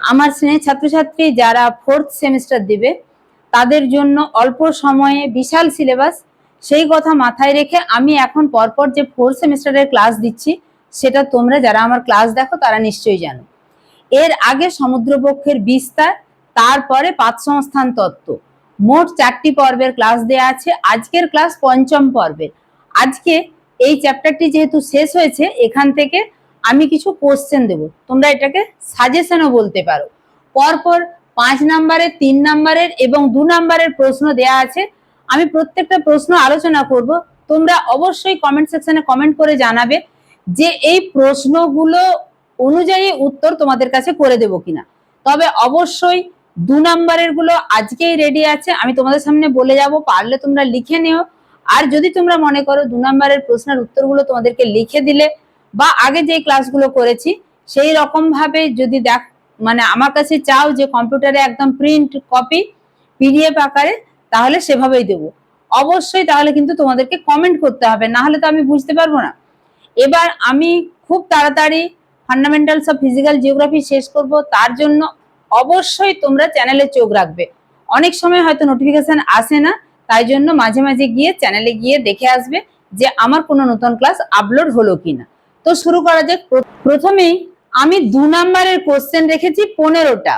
আমার শ্রেণির ছাত্রছাত্রী যারা ফোর্থ সেমিস্টার দিবে, তাদের জন্য অল্প সময়ে বিশাল সিলেবাস সেই কথা মাথায় রেখে আমি এখন পরপর যে ফোর্থ সেমিস্টারের ক্লাস দিচ্ছি, সেটা তোমরা যারা আমার ক্লাস দেখো, তারা নিশ্চয়ই জানো। এর আগে সমুদ্রপক্ষের বিস্তার, তারপরে পাঁচ সংস্থান তত্ত্ব। মোট চারটি পর্বের ক্লাস দেয়া আছে। আজকের ক্লাস পঞ্চম পর্বের আজকে এই চ্যাপ্টারটি যেহেতু শেষ হয়েছে, এখান থেকে আমি কিছু কোশ্চেন দেব। তোমরা এটাকে সাজেশনও বলতে পারো। পরপর পাঁচ নাম্বারের, তিন নাম্বারের এবং দু নাম্বারের প্রশ্ন দেয়া আছে। আমি প্রত্যেকটা প্রশ্ন আলোচনা করব। তোমরা অবশ্যই কমেন্ট সেকশনে কমেন্ট করে জানাবে যে এই প্রশ্নগুলো অনুযায়ী উত্তর তোমাদের কাছে করে দেব কিনা। তবে অবশ্যই দু নাম্বারেরগুলো আজকেই রেডি আছে। আমি তোমাদের সামনে বলে যাব, পারলে তোমরা লিখে নিও। আর যদি তোমরা মনে করো দু নাম্বারের প্রশ্নের উত্তরগুলো তোমাদেরকে লিখে দিলে বা আগে যে ক্লাসগুলো করেছি, সেই রকম ভাবে যদি দেখ মানে আমার কাছে চাও যে কম্পিউটারে একদম প্রিন্ট কপি পিডিএফ আকারে, তাহলে সেভাবেই দেব। অবশ্যই তাহলে কিন্তু তোমাদেরকে কমেন্ট করতে হবে, না হলে তো আমি বুঝতে পারব না। এবার আমি খুব তাড়াতাড়ি ফান্ডামেন্টালস অফ ফিজিক্যাল জিওগ্রাফি শেষ করব, তার জন্য অবশ্যই তোমরা চ্যানেলে চোখ রাখবে। অনেক সময় হয়তো নোটিফিকেশন আসে না, তাই জন্য মাঝে মাঝে গিয়ে চ্যানেলে গিয়ে দেখে আসবে যে আমার কোনো নতুন ক্লাস আপলোড হলো কিনা। তো শুরু করা যাক। প্র- প্রথমেই আমি দু নাম্বারের কোশ্চেন রেখেছি পনেরোটা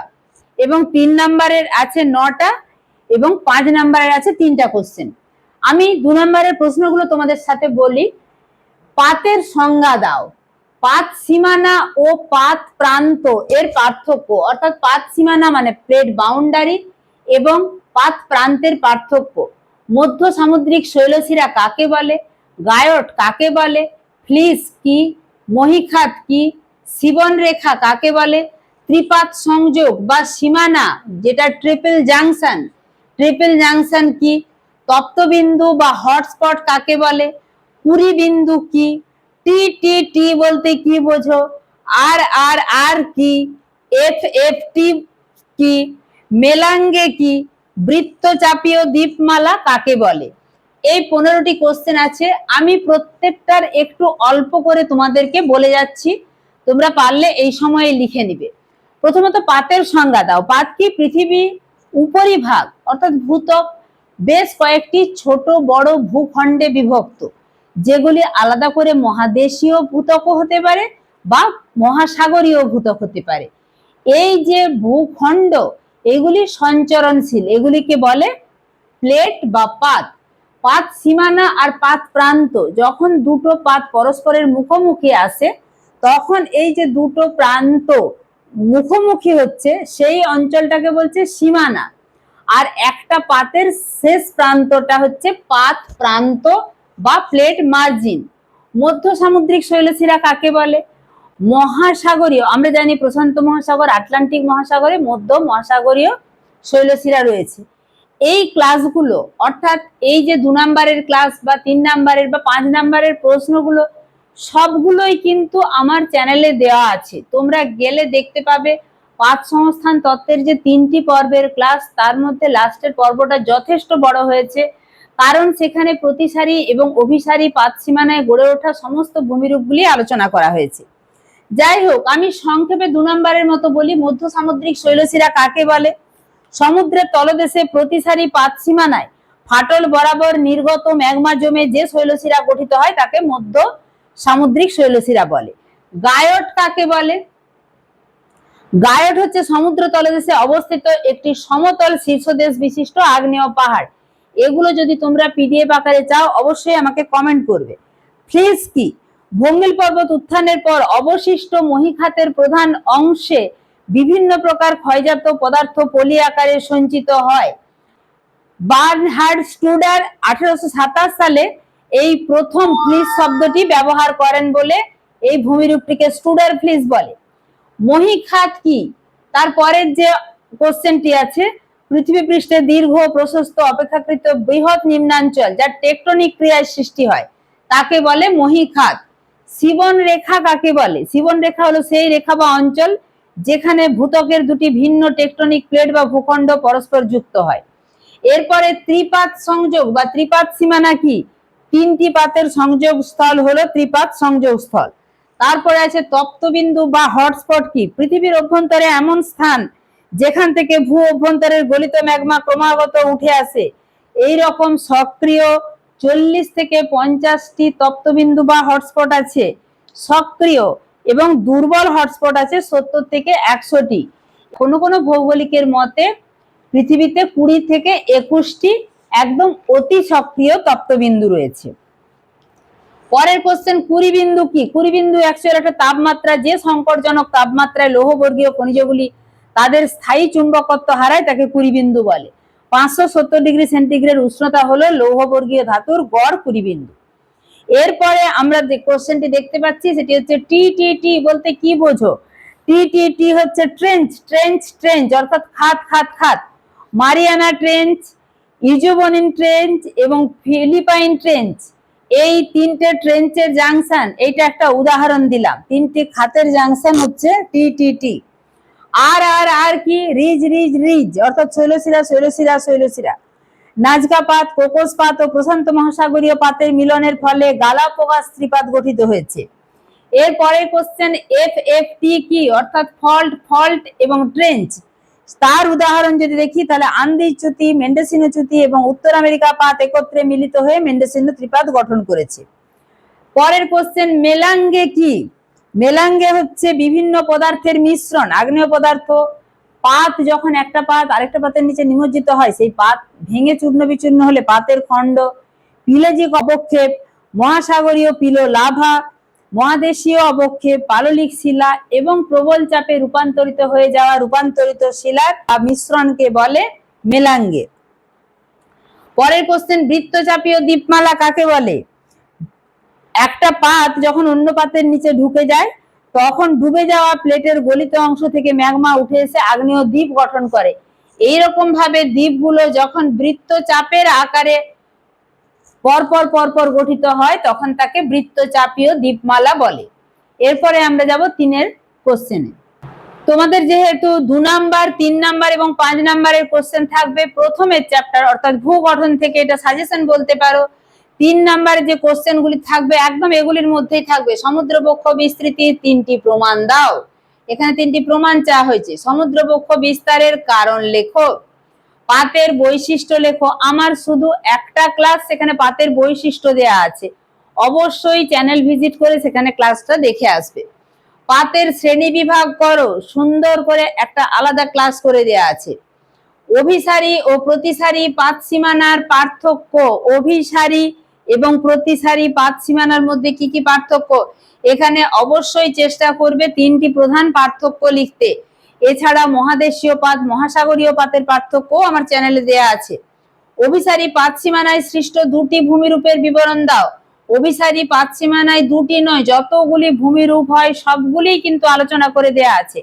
এবং তিন নাম্বারের আছে নটা এবং পাঁচ নাম্বারের আছে তিনটা কোশ্চেন আমি দু নাম্বারের প্রশ্নগুলো তোমাদের সাথে বলি। পাতের সংজ্ঞা দাও। পাত সীমানা ও পাত প্রান্ত এর পার্থক্য, অর্থাৎ পাত সীমানা মানে প্লেট বাউন্ডারি এবং পাত প্রান্তের পার্থক্য। মধ্য সামুদ্রিক শৈলশিরা কাকে বলে? গায়ট কাকে বলে? ফ্লিস কি, মহিখাত কি শিবন রেখা কাকে বলে, ত্রিপাত সংযোগ বা সীমানা, যেটা ট্রিপল জাংশন। ট্রিপল জাংশন কি, তপ্তবিন্দু বা হটস্পট কাকে বলে পুরী বিন্দু কি, টি টি টি বলতে কি বোঝো, আর আর আর কি, এফ এফ, টি কি, মেলাঙ্গে কি, বৃত্তচাপীয় দ্বীপমালা কাকে বলে। এই পনেরোটি কোশ্চেন আছে। আমি প্রত্যেকটার একটু অল্প করে তোমাদেরকে বলে যাচ্ছি। তোমরা পারলে এই সময়ে লিখে নিবে। প্রথমত পাতের সংজ্ঞা দাও। পাত কি পৃথিবী উপরিভাগ, অর্থাৎ ভূতক বেশ কয়েকটি ছোট, বড় ভূখণ্ডে বিভক্ত, যেগুলি আলাদা করে মহাদেশীয় ভূতক হতে পারে বা মহাসাগরীয় ভূতক হতে পারে। এই যে ভূখণ্ড, এগুলি সঞ্চরণশীল, এগুলিকে বলে প্লেট বা পাত। পাত সীমানা আর পাত প্রান্ত যখন দুটো পাত পরস্পরের মুখোমুখি আসে তখন এই যে দুটো প্রান্ত মুখোমুখি হচ্ছে, সেই অঞ্চলটাকে বলছে সীমানা। আর একটা পাতের শেষ প্রান্তটা হচ্ছে পাত প্রান্ত বা প্লেট মার্জিন। মধ্য সামুদ্রিক শৈলশিরা কাকে বলে? মহাসাগরীয়, আমরা জানি প্রশান্ত মহাসাগর, আটলান্টিক মহাসাগরে মধ্য মহাসাগরীয় শৈলশিরা রয়েছে। এই ক্লাসগুলো অর্থাৎ এই যে দু নাম্বারের ক্লাস বা তিন নাম্বারের বা পাঁচ নাম্বারের প্রশ্নগুলো, সবগুলোই কিন্তু আমার চ্যানেলে দেওয়া আছে। তোমরা গেলে দেখতে পাবে পাঁচ সংস্থান তত্ত্বের যে তিনটি পর্বের ক্লাস তার মধ্যে লাস্টের পর্বটা যথেষ্ট বড় হয়েছে। কারণ সেখানে প্রতিসারি এবং অভিসারী পাত সীমানায় গড়ে ওঠা সমস্ত ভূমিরূপগুলি আলোচনা করা হয়েছে। যাই হোক, আমি সংক্ষেপে দু নম্বরের মতো বলি মধ্য সামুদ্রিক শৈলশিরা কাকে বলে? সমুদ্রের তলদেশে প্রতিসারি পাত সীমানায়। ফাটল বরাবর নির্গত ম্যাগমা জমে যে শৈলশিরা গঠিত হয়, তাকে মধ্য সামুদ্রিক শৈলশিরা বলে। গায়ট কাকে বলে? গায়ট হচ্ছে সমুদ্র তলদেশে অবস্থিত একটি সমতল শীর্ষদেশ বিশিষ্ট আগ্নেয় পাহাড়। এগুলো যদি তোমরা পিডিএফ আকারে চাও, অবশ্যই আমাকে কমেন্ট করবে। ফ্লিস কি? ভঙ্গিল পর্বত উত্থানের পর অবশিষ্ট মহিখাতের প্রধান অংশে বিভিন্ন প্রকার ক্ষয়জাত পদার্থ পলি আকারে সঞ্চিত হয়। বার্নহার্ড স্টুডার আঠারোশো সাতাশ সালে এই প্রথম ফ্লিস শব্দটি ব্যবহার করেন বলে এই ভূমিরূপটিকে স্টুডার ফ্লিস বলে। মহিখাত কি? তারপরের যে কোশ্চেনটি আছে, পৃথিবী পৃষ্ঠে দীর্ঘ প্রশস্ত অপেক্ষাকৃত বৃহৎ নিম্নাঞ্চল যার টেকটনিক ক্রিয়ার সৃষ্টি হয়, তাকে বলে মহিখাত। শিবন রেখা কাকে বলে? শিবন রেখা হলো সেই রেখা বা অঞ্চল যেখানে ভূতকের দুটি ভিন্ন টেকটনিক প্লেট বা ভূখণ্ড পরস্পর যুক্ত হয়। এরপরে ত্রিপাত সংযোগ বা ত্রিপাত সীমানা কি? তিনটি পাতের সংযোগ স্থল হলো ত্রিপাত সংযোগ স্থল। তারপরে আছে তপ্তবিন্দু বা হটস্পট কি? পৃথিবীর অভ্যন্তরে এমন স্থান যেখান থেকে ভূ অভ্যন্তরের গলিত ম্যাগমা ক্রমাগত উঠে আসে। এই রকম সক্রিয় চল্লিশ থেকে পঞ্চাশটি তপ্তবিন্দু বা হটস্পট আছে। সক্রিয় এবং দুর্বল হটস্পট আছে সত্তর থেকে একশোটি। কোনো কোনো ভৌগোলিকের মতে পৃথিবীতে কুড়ি থেকে একুশটি একদম অতি সক্রিয় তপ্তবিন্দু রয়েছে। পরের কোশ্চেন কুড়ি বিন্দু কি? কুড়ি বিন্দু অ্যাকচুয়াল একটা তাপমাত্রা, যে সংকটজনক তাপমাত্রায় লৌহবর্গীয় খনিজগুলি তাদের স্থায়ী চুম্বকত্ব হারায় তাকে কুড়ি বিন্দু বলে। পাঁচশো সত্তর ডিগ্রি সেন্টিগ্রেড উষ্ণতা হলো লৌহবর্গীয় ধাতুর গড় কুড়ি বিন্দু। এরপরে আমরা যে কোশ্চেনটি দেখতে পাচ্ছি, সেটি হচ্ছে টি টি টি বলতে কি বোঝো? টি টি টি হচ্ছে ট্রেঞ্চ ট্রেঞ্চ ট্রেঞ্চ অর্থাৎ খাত খাত খাত। Mariana trench Izu Bonin trench এবং ফিলিপাইন ট্রেঞ্চ এই তিনটে ট্রেঞ্চের জাংশন এইটা একটা উদাহরণ দিলাম। তিনটি খাতের জাংশন হচ্ছে টি টি টি আর আর আর কি? Ridge ridge ridge. অর্থাৎ শৈলশিরা শৈলশিরা শৈলশিরা। নাজকা পাত কোকোস পাত ও প্রশান্ত মহাসাগরীয় পাতের মিলনের ফলে গালাপোগাস ত্রিপাত গঠিত হয়েছে। এরপরে কোশ্চেন এফ এফ টি কি? অর্থাৎ ফল্ট ফল্ট এবং ট্রেঞ্চ তার উদাহরণ যদি দেখি, তাহলে আন্দিজ চ্যুতি মেন্ডেসিনো চ্যুতি এবং উত্তর আমেরিকা পাত একত্রে মিলিত হয়ে মেন্ডেসিনো ত্রিপাত গঠন করেছে। পরের কোশ্চেন মেলাঙ্গে কি? মেলাঙ্গে হচ্ছে বিভিন্ন পদার্থের মিশ্রণ, আগ্নেয় পদার্থ। পাত যখন একটা পাত আরেকটা পাতের নিচে নিমজ্জিত হয়, সেই পাত ভেঙে চূর্ণ বিচূর্ণ হলে পাতের খণ্ড পিলেজিক অবক্ষেপ, মহাসাগরীয় পিলো লাভা, মহাদেশীয় অবক্ষেপ, পাললিক শিলা এবং প্রবল চাপে রূপান্তরিত হয়ে যাওয়া রূপান্তরিত শিলার মিশ্রণকে বলে মেলাঙ্গে। পরের কোশ্চেন বৃত্তচাপীয় দ্বীপমালা কাকে বলে? একটা পাত যখন অন্য পাতের নিচে ঢুকে যায় তখন ডুবে যাওয়া প্লেটের গলিত অংশ থেকে ম্যাগমা উঠে এসে আগ্নেয় দ্বীপ গঠন করে। এইরকম ভাবে দ্বীপগুলো যখন বৃত্তচাপের আকারে পরপর পরপর গঠিত হয়, তখন তাকে বৃত্তচাপীয় দ্বীপমালা বলে। এরপরে আমরা যাব তিনের কোশ্চেনে তোমাদের যেহেতু দু নাম্বার, তিন নাম্বার এবং পাঁচ নাম্বারের কোশ্চেন থাকবে, প্রথমের চ্যাপ্টার অর্থাৎ ভূ গঠন থেকে এটা সাজেশন বলতে পারো তিন নাম্বারে যে কোশ্চেন গুলি থাকবে, একদম এগুলির মধ্যেই থাকবে। সমুদ্রবক্ষ বিস্তৃতির তিনটি প্রমাণ দাও। এখানে তিনটি প্রমাণ চাওয়া হয়েছে। সমুদ্রবক্ষ বিস্তারের কারণ লেখো। পাতের বৈশিষ্ট্য লেখো। আমার শুধু একটা ক্লাস সেখানে পাতের বৈশিষ্ট্য দেয়া আছে। অবশ্যই চ্যানেল ভিজিট করে সেখানে ক্লাসটা দেখে আসবে। পাতের শ্রেণি বিভাগ করো। সুন্দর করে একটা আলাদা ক্লাস করে দেয়া আছে। অভিসারী ও প্রতিসারী পাত সীমানার পার্থক্য। অভিসারী এবং প্রতিসারী পাত সীমানার মধ্যে কি কি পার্থক্য? এখানে অবশ্যই চেষ্টা করবে তিনটি প্রধান পার্থক্য লিখতে। এছাড়া মহাদেশীয় পাত, মহাসাগরীয় পাতের পার্থক্য আমার চ্যানেলে দেয়া আছে। অভিসারী পাত সীমানায় সৃষ্ট দুটি ভূমিরূপের বিবরণ দাও। অভিসারী পাত সীমানায় দুটি নয়, যতগুলি ভূমিরূপ হয় সবগুলি কিন্তু আলোচনা করে দেয়া আছে।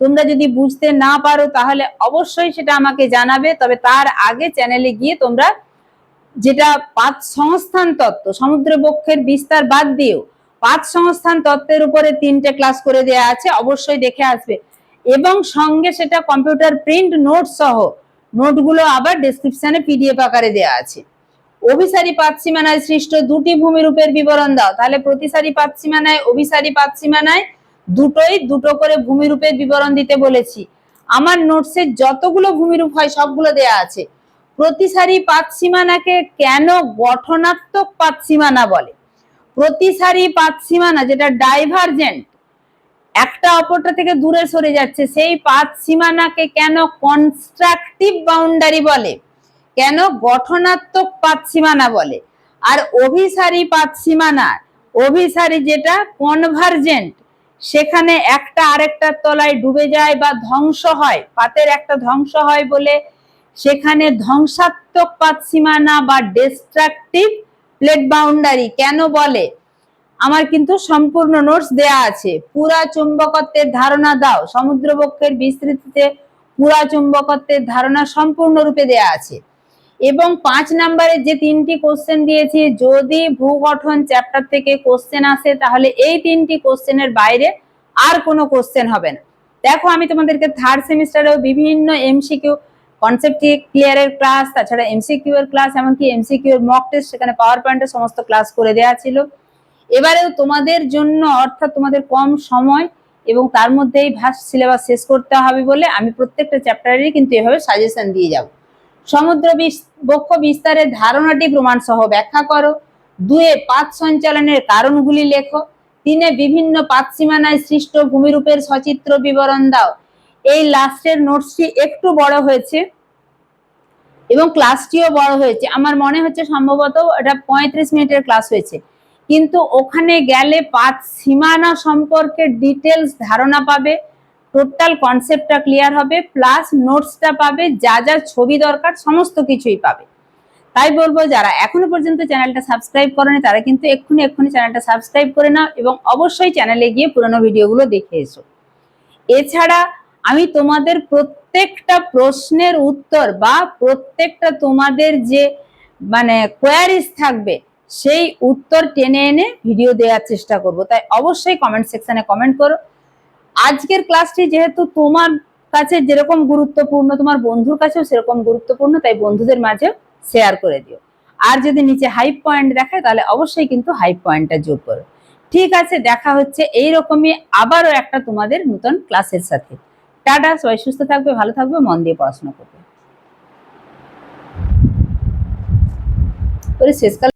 তোমরা যদি বুঝতে না পারো তাহলে অবশ্যই সেটা আমাকে জানাবে, তবে তার আগে চ্যানেলে গিয়ে তোমরা যেটা পাঁচ সংস্থান তত্ত্ব সমুদ্রবক্ষের বিস্তার বাদ দিয়েও পাত সংস্থান তত্ত্বের উপরে তিনটে ক্লাস করে দেয়া আছে, অবশ্যই দেখে আসবে। এবং সঙ্গে সেটা কম্পিউটার প্রিন্ট নোট সহ নোটগুলো আবার ডেসক্রিপশনে পিডিএফ আকারে দেয়া আছে। অভিসারী পাত সীমানায় সৃষ্ট দুটি ভূমিরূপের বিবরণ দাও। তাহলে প্রতিসারী পাত সীমানায় অভিসারী পাত সীমানায় দুটোই দুটো করে ভূমিরূপের বিবরণ দিতে বলেছি। আমার নোটসে যতগুলো ভূমিরূপ হয় সবগুলো দেয়া আছে। প্রতিসারী পাত সীমানাকে কেন গঠনাত্মক পাত সীমানা বলে? প্রতিসারী পাত সীমানা যেটা ডাইভারজেন্ট একটা অপরটা থেকে দূরে সরে যাচ্ছে, সেই পাত সীমানাকে কেন কনস্ট্রাকটিভ বাউন্ডারি বলে? কেন গঠনাত্মক পাত সীমানা বলে? আর অভিসারী পাত সীমানা অভিসারী যেটা কনভার্জেন্ট সেখানে একটা আরেকটার তলায় ডুবে যায় বা ধ্বংস হয়, পাতের একটা ধ্বংস হয় বলে সেখানে ধ্বংসাত্মক পাত সীমানা বা ডিস্ট্রাকটিভ প্লেট বাউন্ডারি কেন বলে? আমার কিন্তু সম্পূর্ণ নোটস দেয়া আছে। পুরা চুম্বকত্বের ধারণা দাও। সমুদ্রবক্ষের বিস্তৃতিতে পুরা চুম্বকত্বের ধারণা সম্পূর্ণরূপে দেয়া আছে। এবং পাঁচ নম্বরে যে তিনটি কোশ্চেন দিয়েছি, যদি ভূগঠন চ্যাপ্টার থেকে কোশ্চেন আসে, তাহলে এই তিনটি কোশ্চেনের বাইরে আর কোনো কোশ্চেন হবে না। দেখো, আমি তোমাদেরকে থার্ড সেমিস্টারেও বিভিন্ন এমসিকিউ কনসেপ্ট ক্লিয়ারের ক্লাস তাছাড়া এমসিকিউ এর ক্লাস এমনকি এমসিকিউ এর মক টেস্ট সেখানে পাওয়ার পয়েন্টের সমস্ত ক্লাস করে দেওয়া ছিল। এবারেও তোমাদের জন্য, অর্থাৎ তোমাদের কম সময় এবং তার মধ্যেই ভাস সিলেবাস শেষ করতে হবে বলে আমি প্রত্যেকটা চ্যাপ্টারেরই কিন্তু এভাবে সাজেশন দিয়ে যাব। সমুদ্র বক্ষ বিস্তারের ধারণাটি প্রমাণ সহ ব্যাখ্যা করো। দুয়ে পাত সঞ্চালনের কারণগুলি লেখো। তিনে বিভিন্ন পাত সীমানায় সৃষ্ট ভূমিরূপের সচিত্র বিবরণ দাও। এই লাস্টের নোটসটি একটু বড় হয়েছে এবং ক্লাসটিও বড় হয়েছে। আমার মনে হচ্ছে সম্ভবত এটা পঁয়ত্রিশ মিনিটের ক্লাস হয়েছে। কিন্তু ওখানে গেলে পাঁচ সীমানা সম্পর্কে ডিটেলস ধারণা পাবে, টোটাল কনসেপ্টটা ক্লিয়ার হবে, প্লাস নোটসটা পাবে, যা যা ছবি দরকার সমস্ত কিছুই পাবে। তাই বলব, যারা এখনও পর্যন্ত চ্যানেলটা সাবস্ক্রাইব করেনি, তারা কিন্তু এক্ষুনি এক্ষুনি চ্যানেলটা সাবস্ক্রাইব করে নাও এবং অবশ্যই চ্যানেলে গিয়ে পুরোনো ভিডিওগুলো দেখে এসো। এছাড়া আমি তোমাদের প্রত্যেকটা প্রশ্নের উত্তর বা প্রত্যেকটা তোমাদের যে মানে কোয়ারিজ থাকবে, সেই উত্তর টেনে এনে ভিডিও দেওয়ার চেষ্টা করব। তাই অবশ্যই কমেন্ট সেকশনে কমেন্ট করো। আজকের ক্লাসটি যেহেতু তোমার কাছে যেরকম গুরুত্বপূর্ণ, তোমার বন্ধুর কাছেও সেরকম গুরুত্বপূর্ণ, তাই বন্ধুদের মাঝে শেয়ার করে দিও। আর যদি নিচে হাইপ পয়েন্ট দেখায়, তাহলে অবশ্যই কিন্তু হাইপ পয়েন্টটা যোগ করো। ঠিক আছে, দেখা হচ্ছে এই রকমই আবারও একটা তোমাদের নতুন ক্লাসের সাথে। টাটা সবাই সুস্থ থাকবে ভালো থাকবে মন দিয়ে পড়াশোনা করবে। করে শেষকাল